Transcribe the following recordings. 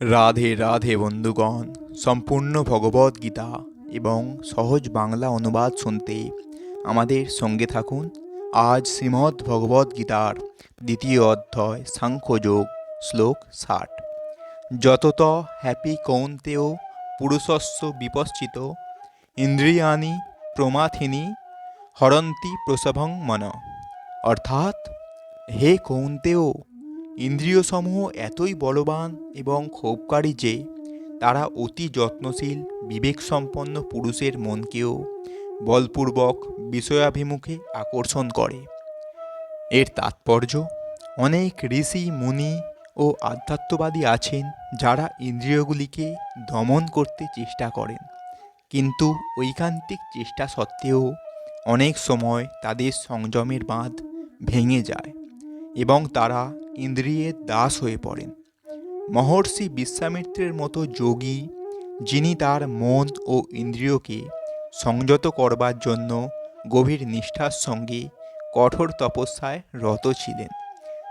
রাধে রাধে বন্ধুগণ, সম্পূর্ণ ভগবদ গীতা এবং সহজ বাংলা অনুবাদ শুনতে আমাদের সঙ্গে থাকুন আজ শ্রীমদ্ ভগবদ গীতার দ্বিতীয় অধ্যায়, সাংখ্যযোগ, শ্লোক ষাট। যতত হ্যাপি কৌন্তেয় পুরুষস্য বিপশ্চিত ইন্দ্রিয়ানি প্রমাথিনী হরন্তি প্রসভং মন। অর্থাৎ, হে কৌন্তেয় ইন্দ্রিয়সমূহ এতই বলবান এবং ক্ষোভকারী যে, তারা অতি যত্নশীল, বিবেকসম্পন্ন পুরুষের মনকেও বলপূর্বক বিষয়াভিমুখে আকর্ষণ করে। এর তাৎপর্য, অনেক ঋষি, মুনি ও আধ্যাত্মবাদী আছেন যারা ইন্দ্রিয়গুলিকে দমন করতে চেষ্টা করেন। কিন্তু ঐকান্তিক চেষ্টা সত্ত্বেও অনেক সময় তাদের সংযমের বাঁধ ভেঙে যায় এবং তারা ইন্দ্রিয়ের দাস হয়ে পড়েন। মহর্ষি বিশ্বামিত্রের মতো যোগী, যিনি তার মন ও ইন্দ্রিয়কে সংযত করবার জন্য গভীর নিষ্ঠার সঙ্গে কঠোর তপস্যায় রত ছিলেন।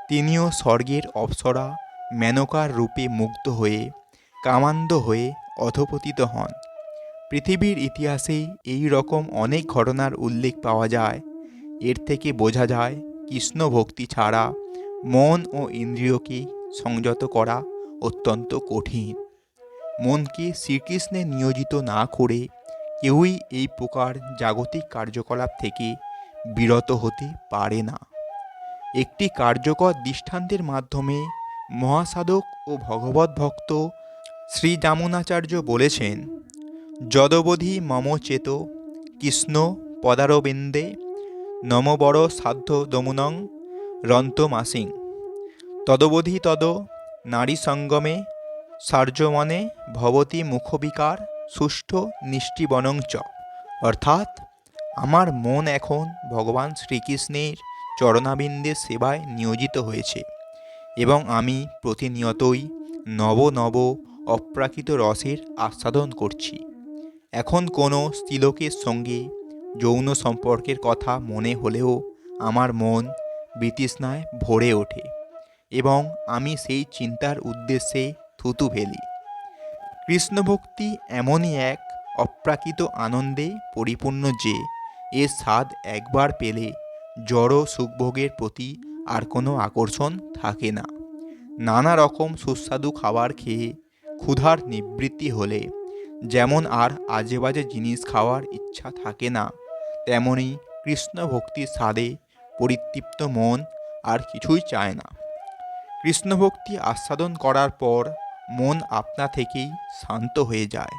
তিনিও স্বর্গের অপ্সরা, মেনকার রূপে মুগ্ধ হয়ে কামান্ধ হয়ে অধপতিত হন। পৃথিবীর ইতিহাসে এই রকম অনেক ঘটনার উল্লেখ পাওয়া যায়। এর থেকে বোঝা যায় কৃষ্ণ ভক্তি ছাড়া মন ও ইন্দ্রিয়কে সংযত করা অত্যন্ত কঠিন। মনকে শ্রীকৃষ্ণে নিয়োজিত না করে কেউই এই প্রকার জাগতিক কার্যকলাপ থেকে বিরত হতে পারে না। একটি কার্যকর দৃষ্টান্তের মাধ্যমে মহাসাধক ও ভগবত ভক্ত শ্রী যামুনাচার্য বলেছেন, যদবধি মম চেত কৃষ্ণ পদারবিন্দে নমবর সাধ্য দমুনং রন্তমাসিং। তদবধি তদ নারী সঙ্গমে সার্যমনে ভবতী মুখবিকার সুষ্ঠু নিষ্টিবনং চ অর্থাৎ, আমার মন এখন ভগবান শ্রীকৃষ্ণের চরণাবিন্দের সেবায় নিয়োজিত হয়েছে এবং আমি প্রতিনিয়তই নব নব অপ্রাকৃত রসের আস্বাদন করছি। এখন কোনো স্ত্রীলোকের সঙ্গে যৌন সম্পর্কের কথা মনে হলেও আমার মন বিতৃষ্ণায় ভরে ওঠে এবং আমি সেই চিন্তার উদ্দেশ্যে থুতু ফেলি। কৃষ্ণভক্তি এমনই এক অপ্রাকৃত আনন্দে পরিপূর্ণ যে এর স্বাদ একবার পেলে জড় সুখভোগের প্রতি আর কোনো আকর্ষণ থাকে না। নানা রকম সুস্বাদু খাবার খেয়ে ক্ষুধার নিবৃত্তি হলে যেমন আর আজে বাজে জিনিস খাওয়ার ইচ্ছা থাকে না, তেমনি কৃষ্ণ ভক্তির স্বাদে পরিতৃপ্ত মন আর কিছুই চায় না। কৃষ্ণভক্তি আস্বাদন করার পর মন আপনা থেকেই শান্ত হয়ে যায়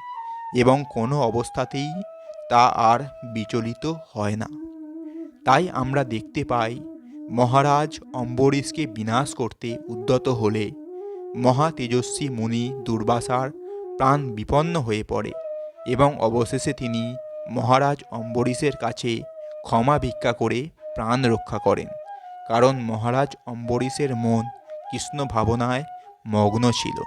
এবং কোনো অবস্থাতেই তা আর বিচলিত হয় না। তাই আমরা দেখতে পাই মহারাজ অম্বরীশকে বিনাশ করতে উদ্যত হলে মহা তেজস্বী মুনি দুর্বাসার প্রাণ বিপন্ন হয়ে পড়ে এবং অবশেষে তিনি মহারাজ অম্বরীশের কাছে ক্ষমা ভিক্ষা করে প্রাণ রক্ষা করেন। কারণ মহারাজ অম্বরীশের মন কৃষ্ণ ভাবনায় মগ্ন ছিল।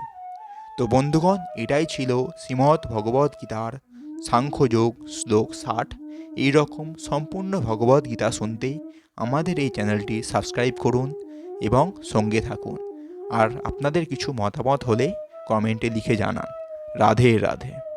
তো বন্ধুগণ, এটাই ছিল শ্রীমৎ ভগবদ গীতার সাংখ্যযোগ শ্লোক ষাট। এইরকম সম্পূর্ণ ভগবদ গীতা শুনতে আমাদের এই চ্যানেলটি সাবস্ক্রাইব করুন এবং সঙ্গে থাকুন। আর আপনাদের কিছু মতামত হলে কমেন্টে লিখে জানান। রাধে রাধে।